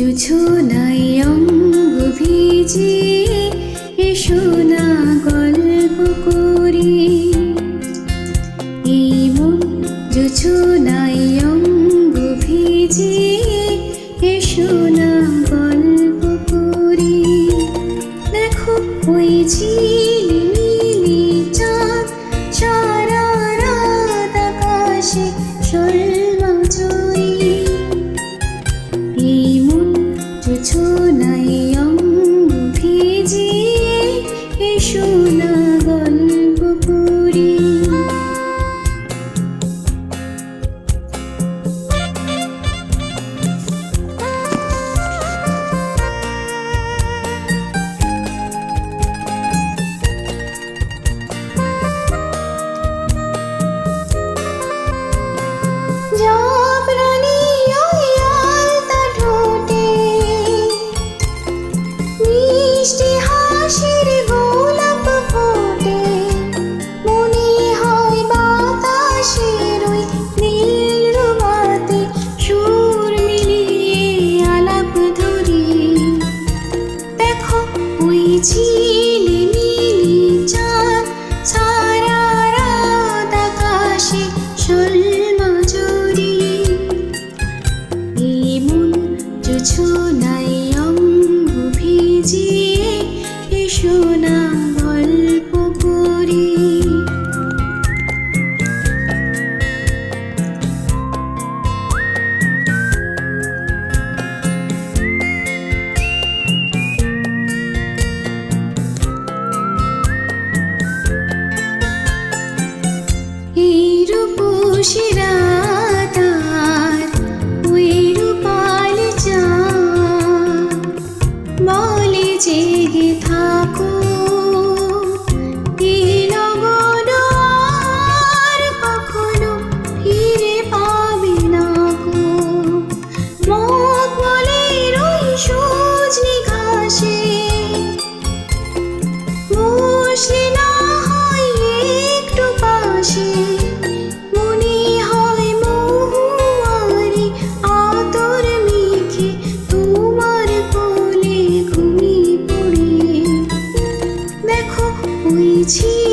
জোছনায় অঙ্গ ভিজে? এসো না গল্প করি। এই মন জোছনায় অঙ্গ ভিজে? এসো না গল্প করি। দেখো ওই ঝিলিমিলি চাঁদ, সারা রাত আকাশে সলমা 今 aku 起。